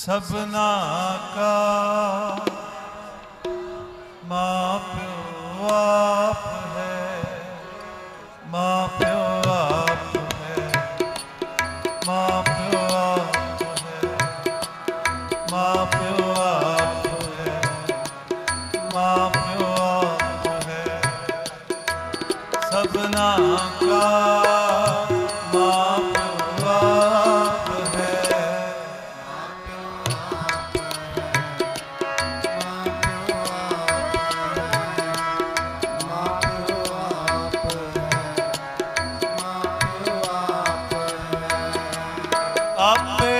ਸਭਨਾ ਕਾ ਮਾਂ ਪਿਓ ਪਿਓ ਹੈ, ਮਾਂ ਪਿਓ ਹੈ, ਮਾਂ ਪਿਓ ਹੈ, ਮਾਂ ਸਭਨਾ ਕਾ ਆਪੇ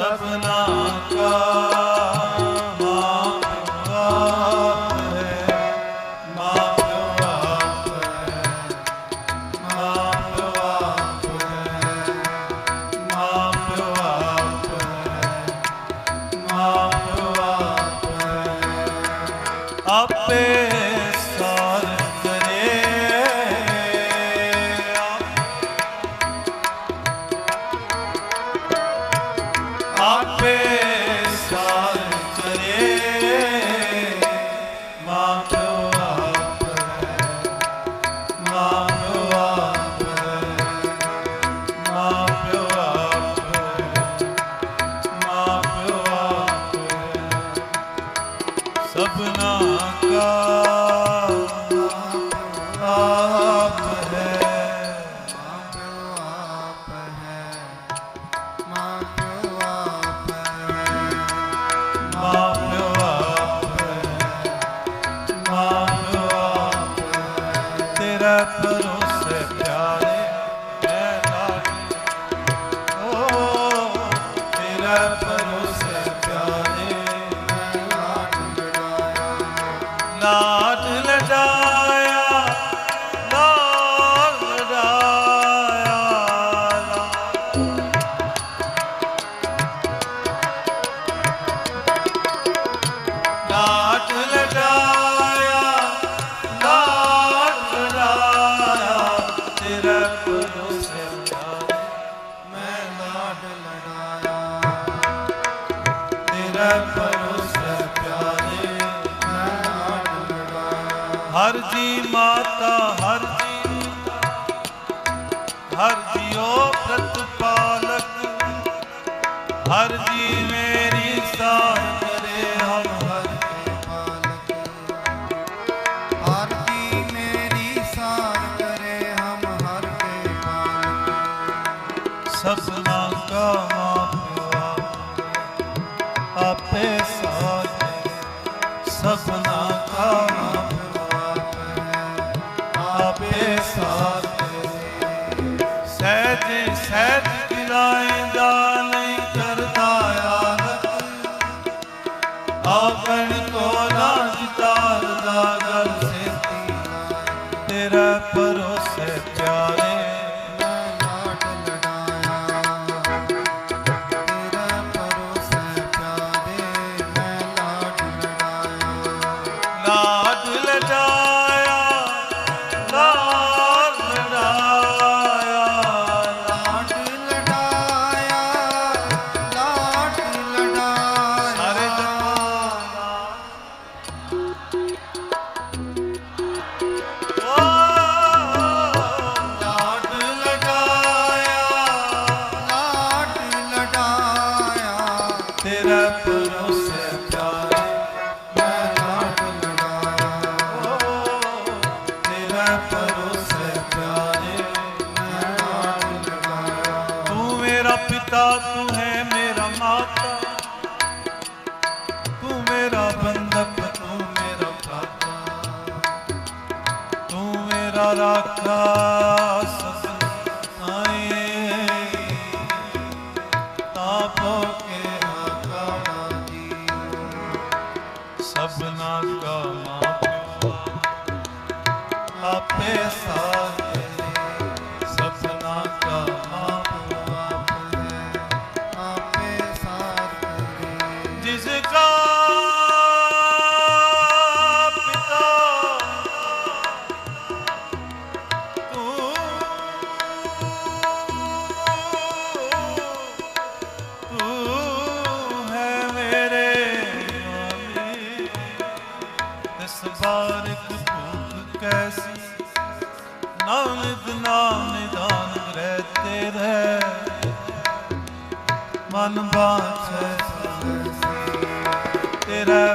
ਸਭਨਾ ਕਾ ਹਰ ਜੀ ਮਾਤਾ ਹਰ ਜੀ ਹਰ ਜੀਓ ਪ੍ਰਤਪਾਲਕ। ਹਰ ਜੀ ਮੇਰੀ ਸਾਰ ਕਰੇ ਹਮ ਹਰ ਕੇ ਪਾਲਕ। ਹਰ ਜੀ ਮੇਰੀ ਸਾਰ ਕਰੇ ਹਮ ਹਰ ਕੇ ਪਾਲਕ। ਸਭ ਰਾਖਾ। ਮਨ ਬਾਛੈ। ਤੇਰਾ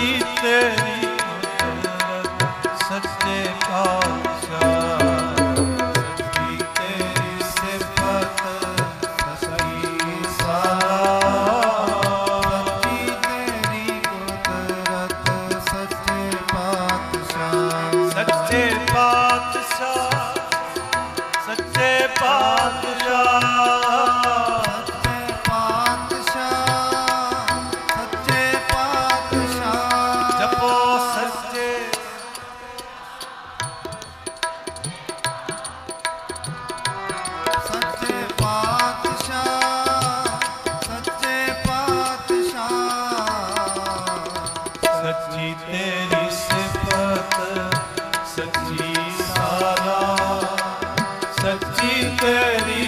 ਸੱਚੀ ਤੇਰੀ ਸੱਚੀ